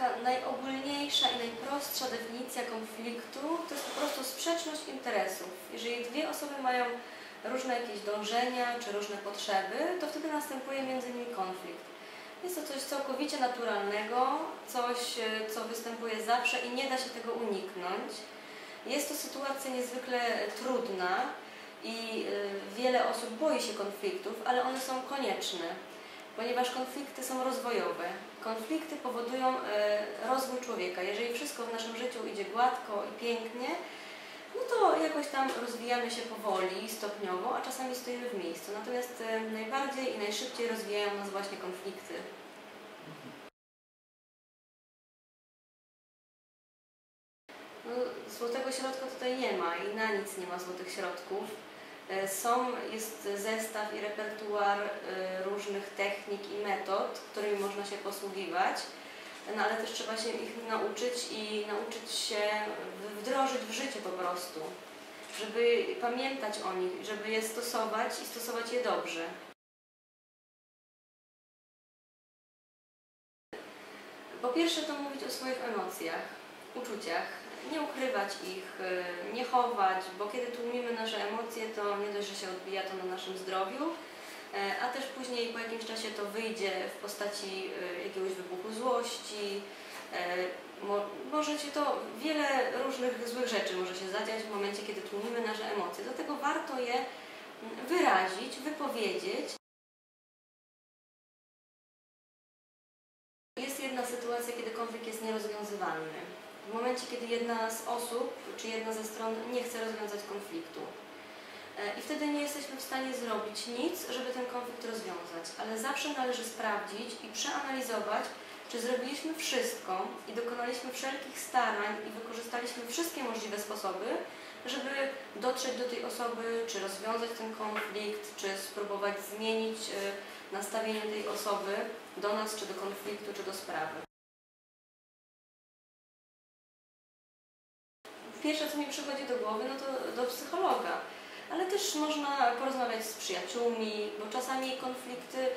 taka najogólniejsza i najprostsza definicja konfliktu to jest po prostu sprzeczność interesów. Jeżeli dwie osoby mają różne jakieś dążenia czy różne potrzeby, to wtedy następuje między nimi konflikt. Jest to coś całkowicie naturalnego, coś, e, co występuje zawsze i nie da się tego uniknąć. Jest to sytuacja niezwykle trudna i e, wiele osób boi się konfliktów, ale one są konieczne, ponieważ konflikty są rozwojowe. Konflikty powodują e, rozwój człowieka. Jeżeli wszystko w naszym życiu idzie gładko i pięknie, no to jakoś tam rozwijamy się powoli, stopniowo, a czasami stoimy w miejscu. Natomiast e, najbardziej i najszybciej rozwijają nas właśnie konflikty. No, złotego środka tutaj nie ma i na nic nie ma złotych środków. E, Są, jest zestaw i repertuar e, różnych technik i metod, którymi można się posługiwać, no ale też trzeba się ich nauczyć i nauczyć się wdrożyć w życie po prostu, żeby pamiętać o nich, żeby je stosować i stosować je dobrze. Po pierwsze to mówić o swoich emocjach, uczuciach, nie ukrywać ich, y, nie chować, bo kiedy tłumimy nasze emocje, to nie dość, że się odbija to na naszym zdrowiu, e, a też później po jakimś czasie to wyjdzie w postaci y, jakiegoś wybuchu złości. e, Mo, może się to, wiele różnych złych rzeczy może się zadziać w momencie, kiedy tłumimy nasze emocje. Dlatego warto je wyrazić, wypowiedzieć. Jest jedna sytuacja, kiedy konflikt jest nierozwiązywalny. W momencie, kiedy jedna z osób, czy jedna ze stron nie chce rozwiązać konfliktu. E, I wtedy nie jesteśmy w stanie zrobić nic, żeby ten konflikt rozwiązać. Ale zawsze należy sprawdzić i przeanalizować, czy zrobiliśmy wszystko i dokonaliśmy wszelkich starań i wykorzystaliśmy wszystkie możliwe sposoby, żeby dotrzeć do tej osoby, czy rozwiązać ten konflikt, czy spróbować zmienić e, nastawienie tej osoby do nas, czy do konfliktu, czy do sprawy. Pierwsze, co mi przychodzi do głowy, no to do psychologa. Ale też można porozmawiać z przyjaciółmi, bo czasami konflikty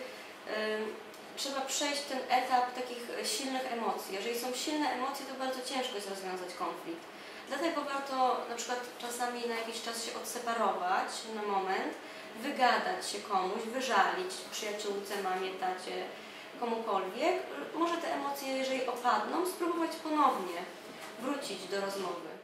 trzeba przejść ten etap takich silnych emocji. Jeżeli są silne emocje, to bardzo ciężko jest rozwiązać konflikt. Dlatego warto na przykład czasami na jakiś czas się odseparować na moment, wygadać się komuś, wyżalić przyjaciółce, mamie, tacie, komukolwiek. Może te emocje, jeżeli opadną, spróbować ponownie wrócić do rozmowy.